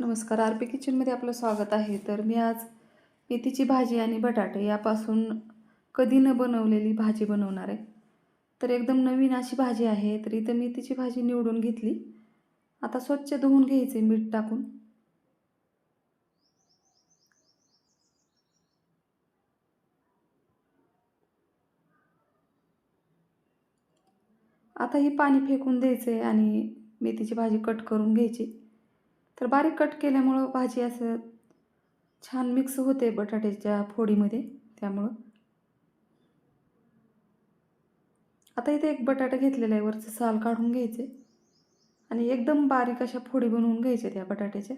नमस्कार R P किचनमध्ये आपलं स्वागत आहे. तर मी आज मेथीची भाजी आणि बटाटे यापासून कधी न बनवलेली भाजी बनवणार आहे. तर एकदम नवीन अशी भाजी आहे तर इथं मेथीची भाजी निवडून घेतली. आता स्वच्छ धुवून घ्यायचे मीठ टाकून. आता ही पाणी फेकून द्यायचे आणि मेथीची भाजी कट करून घ्यायची. तर बारीक कट केल्यामुळं भाजी असं छान मिक्स होते बटाट्याच्या फोडीमध्ये त्यामुळं. आता इथे एक बटाटा घेतलेला आहे वरचं साल काढून घ्यायचे आणि एकदम बारीक अशा फोडी बनवून घ्यायच्या त्या बटाट्याच्या.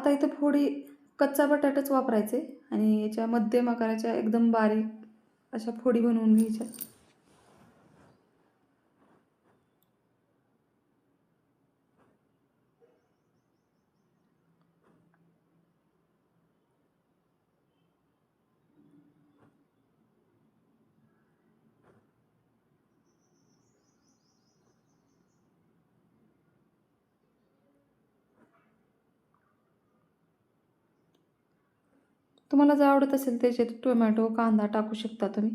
आता इथं फोडी कच्चा बटाटाच वापरायचे आणि याच्या मध्यम आकाराच्या एकदम बारीक अशा फोडी बनवून घ्यायच्या. तुम्हाला जर आवडत असेल त्याच्यात टोमॅटो कांदा टाकू शकता तुम्ही.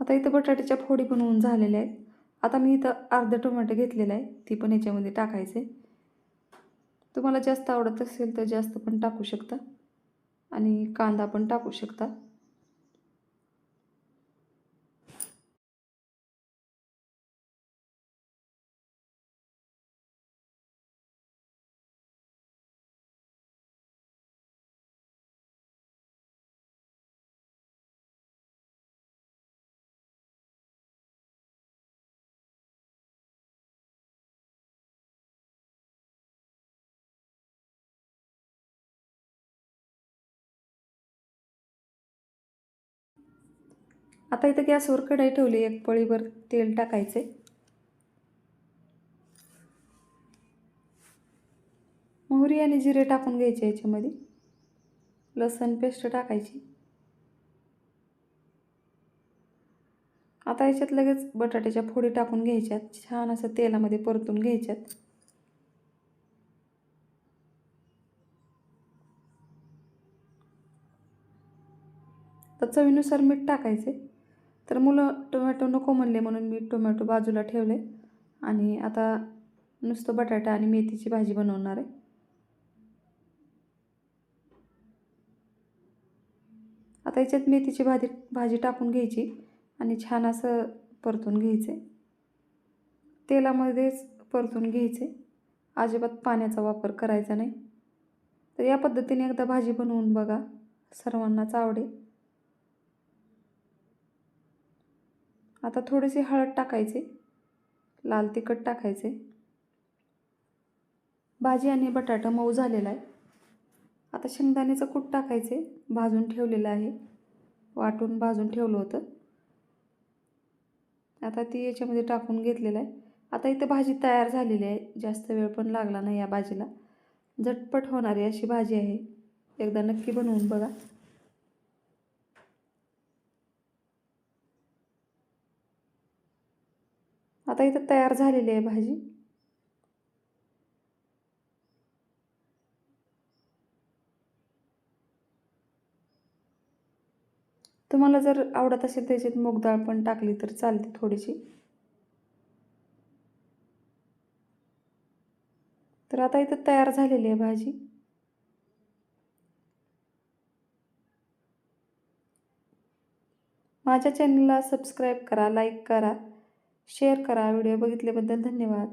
आता इथं बटाट्याच्या फोडी बनवून झालेल्या आहेत. आता मी इथं अर्धं टोमॅटो घेतलेला आहे ती पण याच्यामध्ये टाकायचे. तुम्हाला जास्त आवडत असेल तर जास्त पण टाकू शकता. आणि कांदा पण टाकू शकता. आता इथं गॅसवर कढाई ठेवली एक पळीभर तेल टाकायचे. मोहरी आणि जिरे टाकून घ्यायचे याच्यामध्ये. लसण पेस्ट टाकायची. आता याच्यात लगेच बटाट्याच्या फोडी टाकून घ्यायच्यात छान असं तेलामध्ये परतून घ्यायच्यात. तर चवीनुसार मीठ टाकायचे. तर मुलं टोमॅटो नको म्हणले म्हणून मी टोमॅटो बाजूला ठेवले. आणि आता नुसतं बटाटा आणि मेथीची भाजी बनवणार आहे. आता याच्यात मेथीची भाजी भाजी टाकून घ्यायची आणि छान असं परतून घ्यायचे. तेलामध्येच परतून घ्यायचे. अजिबात पाण्याचा वापर करायचा नाही. तर या पद्धतीने एकदा भाजी बनवून बघा. सर्वांनाच आवडेल. आता थोडीशी हळद टाकायचे. लाल तिखट टाकायचे. भाजी आणि बटाटा मऊ झालेला आहे. आता शेंगदाण्याचं कूट टाकायचे. भाजून ठेवलेलं आहे. वाटून भाजून ठेवलं होतं. आता ती याच्यामध्ये टाकून घेतलेलं आहे. आता इथं भाजी तयार झालेली आहे. जास्त वेळ पण लागला नाही या भाजीला. झटपट होणारी अशी भाजी आहे. एकदा नक्की बनवून बघा. आता इथं तयार झालेली आहे भाजी. तुम्हाला जर आवडत असेल त्याच्यात मूग डाळ पण टाकली तर चालते थोडीशी. तर आता इथं तयार झालेली आहे भाजी. माझ्या चॅनलला सबस्क्राईब करा लाईक करा. शेअर करा. व्हिडिओ बघितल्याबद्दल धन्यवाद.